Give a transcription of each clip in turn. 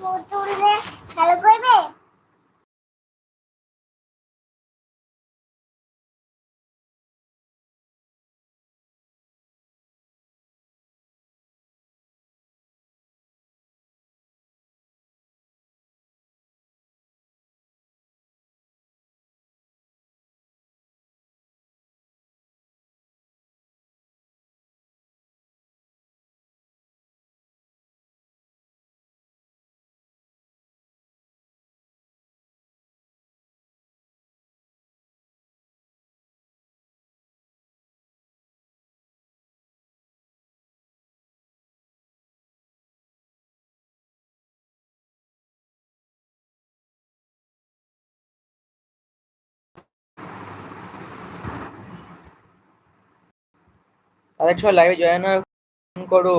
বোতলে খেলা করবে? তাদের সবাই লাইভে জয়েন হয় ফোন করো।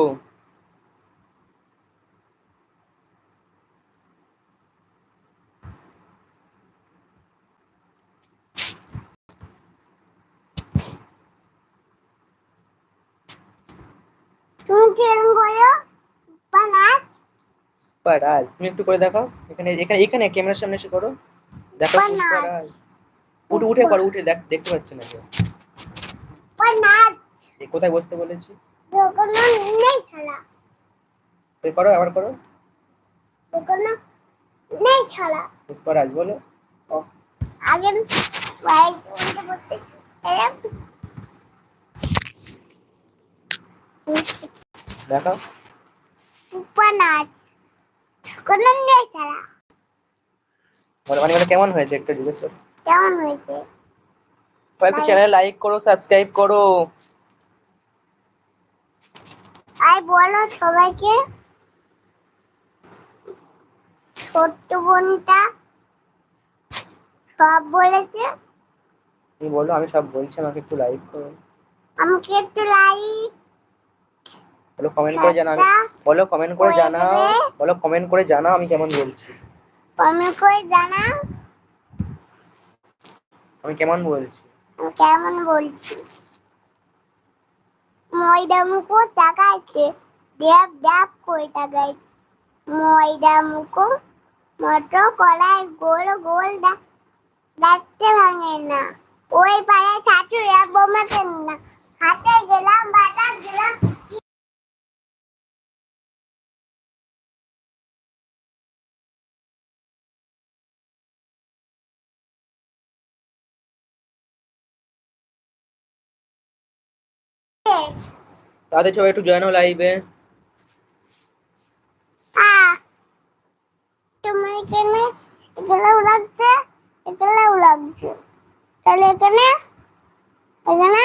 তুমি পুষ্পারাজ একটু করে দেখাও। এখানে এখানে এখানে ক্যামেরার সামনে এসে করো। দেখো পুষ্পারাজ। উঠে উঠে করো উঠে দেখ দেখতে পাচ্ছি না কেউ। কোথায় বসতে বলেছি? নেই খেলা করো আবার করো। দোকানে নেই খেলা। পুষ্পারাজ বলো। ও, আগে বাইক উঠে বসতে এরম দেখাও। বানাস দোকানে নেই খেলা। মানে মানে কেমন হয়েছে একটু জিজ্ঞেস করো। কেমন হয়েছে? চ্যানেল লাইক করো সাবস্ক্রাইব করো। আর বলো সবাইকে ছোট্ট বোনটা সব বলেছে? তুমি বলো আমি সব বলছি আমাকে একটু লাইক করো। আমাকে একটু লাইক বলো কমেন্ট করে জানাও বলো কমেন্ট করে করে জানাও। বলো কমেন্ট করে জানাও আমি কেমন বলছি। কমেন্ট করে জানাও। আমি কেমন বলছি? আমি কেমন বলছি? ময়দা মুখো তাকাইছে। ড্যাব ড্যাব করে তাকাইছে। ময়দা মুখো মটর কলাই গোল গোল দা- দেখতে ভাঙে না। ওই পাড়ায় শাশুড়ি বোমাতে না। হাতে গেলাম, বাজার গেলাম। তাদের সবাই একটু জয়েন হও লাইভে আহ, তুমি এখানে এগুলোও লাগছে এগুলোও লাগছে। তাহলে এখানে এখানে?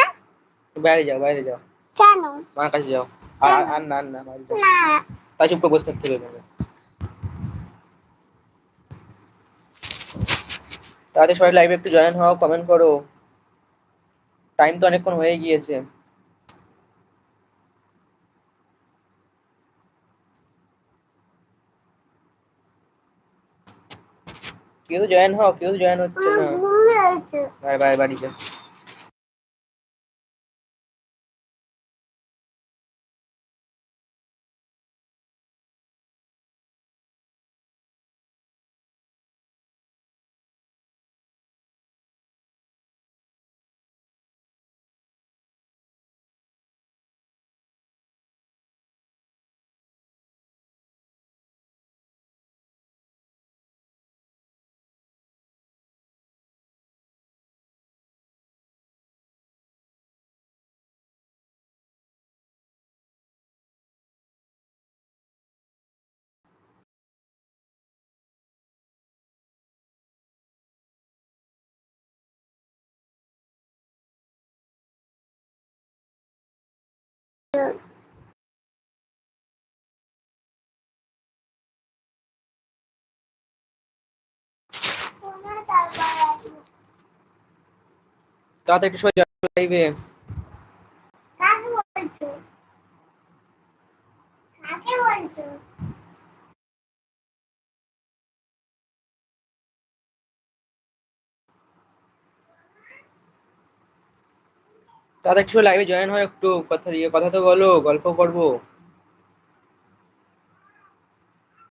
বাইরে যাও বাইরে যাও। কেন? মার কাছে যাও। আর- আর না না বাইরে যাও। না। তাই চুপ করে বসে থাকতে হবে তাদের সবাই লাইভে একটু জয়েন হও কমেন্ট করো। টাইম তো অনেকক্ষণ হয়ে গিয়েছে। কেউ জয়েন হও কেউ জয়েন হচ্ছে না। বাই বাই বাড়ি যাও। তোমরা তারপর আসবে। তাদের একটু সবাই লাইভে কাকে বলছো তাদের একটু লাইভে জয়েন হয় একটু কথা ইয়ে কথা তো বলো গল্প করব।